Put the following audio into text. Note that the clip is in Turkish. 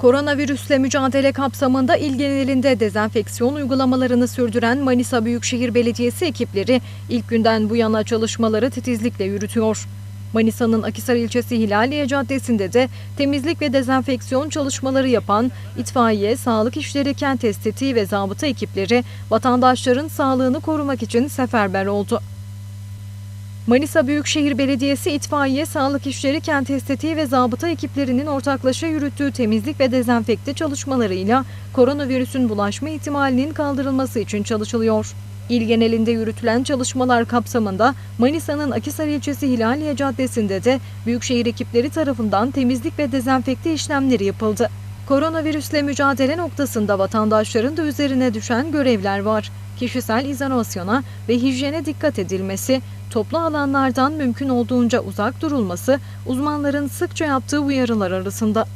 Koronavirüsle mücadele kapsamında il genelinde dezenfeksiyon uygulamalarını sürdüren Manisa Büyükşehir Belediyesi ekipleri ilk günden bu yana çalışmaları titizlikle yürütüyor. Manisa'nın Akisar ilçesi Hilaliye Caddesi'nde de temizlik ve dezenfeksiyon çalışmaları yapan itfaiye, sağlık işleri, kent estetiği ve zabıta ekipleri vatandaşların sağlığını korumak için seferber oldu. Manisa Büyükşehir Belediyesi İtfaiye, Sağlık İşleri, Kent Estetiği ve Zabıta ekiplerinin ortaklaşa yürüttüğü temizlik ve dezenfekte çalışmalarıyla koronavirüsün bulaşma ihtimalinin kaldırılması için çalışılıyor. İl genelinde yürütülen çalışmalar kapsamında Manisa'nın Akisar ilçesi Hilaliye Caddesi'nde de Büyükşehir ekipleri tarafından temizlik ve dezenfekte işlemleri yapıldı. Koronavirüsle mücadele noktasında vatandaşların da üzerine düşen görevler var. Kişisel izolasyona ve hijyene dikkat edilmesi, toplu alanlardan mümkün olduğunca uzak durulması uzmanların sıkça yaptığı uyarılar arasında.